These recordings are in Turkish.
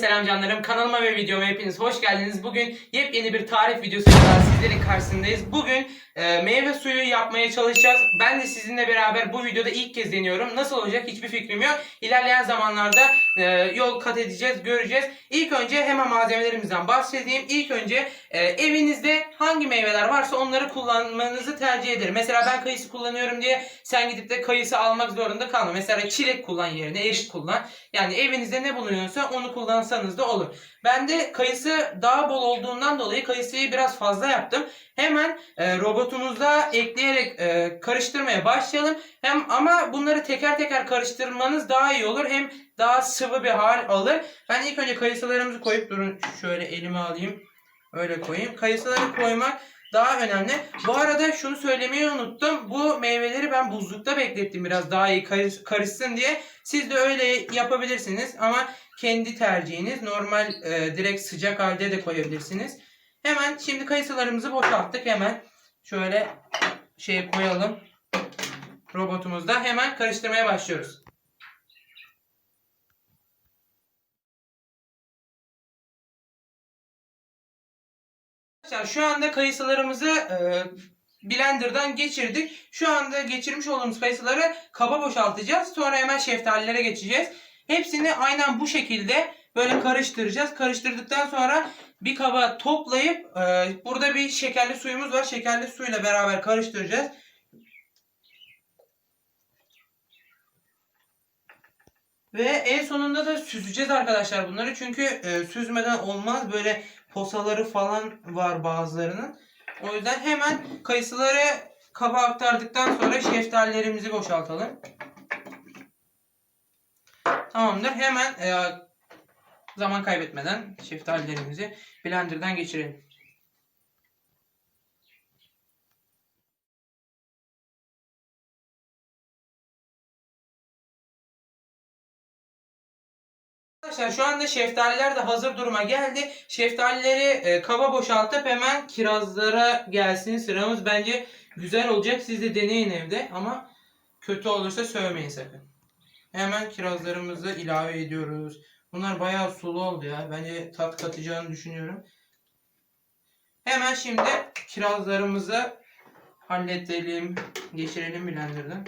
selam canlarım. Kanalıma ve videoma hepiniz hoş geldiniz. Bugün yepyeni bir tarif videosuyla sizlerin karşısındayız. Bugün e, meyve suyu yapmaya çalışacağız. Ben de sizinle beraber bu videoda ilk kez deniyorum. Nasıl olacak hiçbir fikrim yok. İlerleyen zamanlarda e, yol kat edeceğiz, göreceğiz. İlk önce hemen malzemelerimizden bahsedeyim. İlk önce e, evinizde hangi meyveler varsa onları kullanmanızı tercih ederim. Mesela ben kayısı kullanıyorum diye sen gidip de kayısı almak zorunda kalma. Mesela çilek kullan yerine erik kullan. Yani evinizde ne bulunuyorsa onu kullansanız da olur. Ben de kayısı daha bol olduğundan dolayı kayısıyı biraz fazla yaptım. Hemen e, robotumuzda ekleyerek e, karıştırmaya başlayalım. Hem ama bunları teker teker karıştırmanız daha iyi olur. Hem daha sıvı bir hal alır. Ben ilk önce kayısılarımızı koyup durun şöyle elime alayım. Öyle koyayım. Kayısıları koymak daha önemli. Bu arada şunu söylemeyi unuttum. Bu meyveleri ben buzlukta beklettim biraz daha iyi karış- karışsın diye. Siz de öyle yapabilirsiniz ama kendi tercihiniz. Normal e, direkt sıcak halde de koyabilirsiniz. Hemen şimdi kayısılarımızı boşalttık. Hemen şöyle şey koyalım. Robotumuzda hemen karıştırmaya başlıyoruz. Arkadaşlar şu anda kayısılarımızı e, blenderdan geçirdik. Şu anda geçirmiş olduğumuz kayısıları kaba boşaltacağız. Sonra hemen şeftalilere geçeceğiz. Hepsini aynen bu şekilde böyle karıştıracağız. Karıştırdıktan sonra bir kaba toplayıp e, burada bir şekerli suyumuz var. Şekerli suyla beraber karıştıracağız. Ve en sonunda da süzeceğiz arkadaşlar bunları. Çünkü e, süzmeden olmaz. Böyle posaları falan var bazılarının. O yüzden hemen kayısıları kaba aktardıktan sonra şeftalilerimizi boşaltalım. Tamamdır. Hemen e, zaman kaybetmeden şeftalilerimizi blenderdan geçirelim. Arkadaşlar şu anda şeftaliler de hazır duruma geldi. Şeftalileri e, kaba boşaltıp hemen kirazlara gelsin sıramız. Bence güzel olacak. Siz de deneyin evde ama kötü olursa sövmeyin sakın. Hemen kirazlarımızı ilave ediyoruz. Bunlar bayağı sulu oldu ya. Bence tat katacağını düşünüyorum. Hemen şimdi kirazlarımızı halledelim. Geçirelim blenderdan.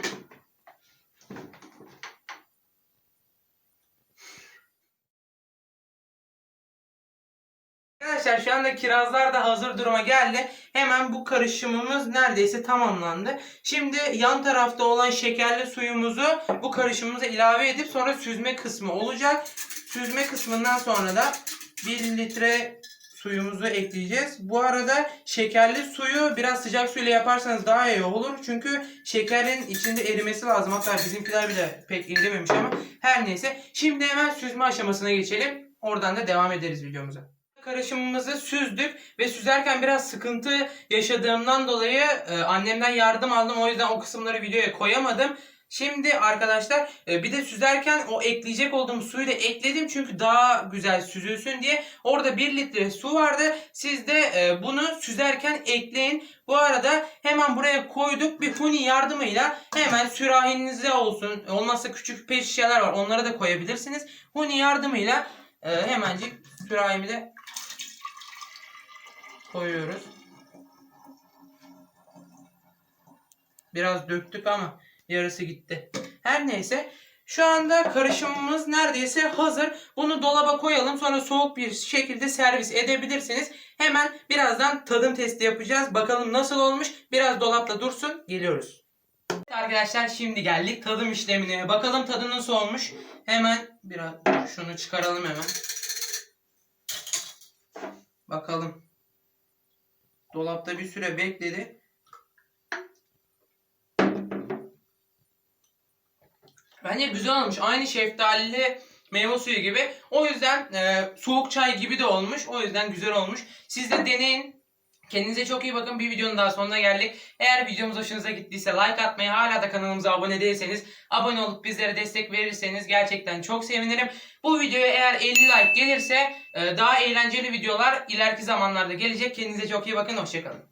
Arkadaşlar şu anda kirazlar da hazır duruma geldi. Hemen bu karışımımız neredeyse tamamlandı. Şimdi yan tarafta olan şekerli suyumuzu bu karışımımıza ilave edip sonra süzme kısmı olacak. Süzme kısmından sonra da 1 litre suyumuzu ekleyeceğiz. Bu arada şekerli suyu biraz sıcak suyla yaparsanız daha iyi olur. Çünkü şekerin içinde erimesi lazım. Hatta bizimkiler bile pek erimemiş ama her neyse. Şimdi hemen süzme aşamasına geçelim. Oradan da devam ederiz videomuza. Karışımımızı süzdük ve süzerken biraz sıkıntı yaşadığımdan dolayı e, annemden yardım aldım. O yüzden o kısımları videoya koyamadım. Şimdi arkadaşlar e, bir de süzerken o ekleyecek olduğum suyu da ekledim. Çünkü daha güzel süzülsün diye. Orada 1 litre su vardı. Siz de e, bunu süzerken ekleyin. Bu arada hemen buraya koyduk. Bir huni yardımıyla hemen sürahinize olsun. Olmazsa küçük pet şişeler var. Onlara da koyabilirsiniz. Huni yardımıyla e, hemencik sürahimi de koyuyoruz. Biraz döktük ama yarısı gitti. Her neyse şu anda karışımımız neredeyse hazır. Bunu dolaba koyalım sonra soğuk bir şekilde servis edebilirsiniz. Hemen birazdan tadım testi yapacağız. Bakalım nasıl olmuş. Biraz dolapta dursun. Geliyoruz. Arkadaşlar şimdi geldik tadım işlemine. Bakalım tadı nasıl olmuş. Hemen biraz şunu çıkaralım hemen. Bakalım. Dolapta bir süre bekledi. Bence güzel olmuş. Aynı şeftalili meyve suyu gibi. O yüzden e, soğuk çay gibi de olmuş. O yüzden güzel olmuş. Siz de deneyin. Kendinize çok iyi bakın. Bir videonun daha sonuna geldik. Eğer videomuz hoşunuza gittiyse like atmayı, hala da kanalımıza abone değilseniz abone olup bizlere destek verirseniz gerçekten çok sevinirim. Bu videoya eğer 50 like gelirse e, daha eğlenceli videolar ileriki zamanlarda gelecek. Kendinize çok iyi bakın. Hoşçakalın.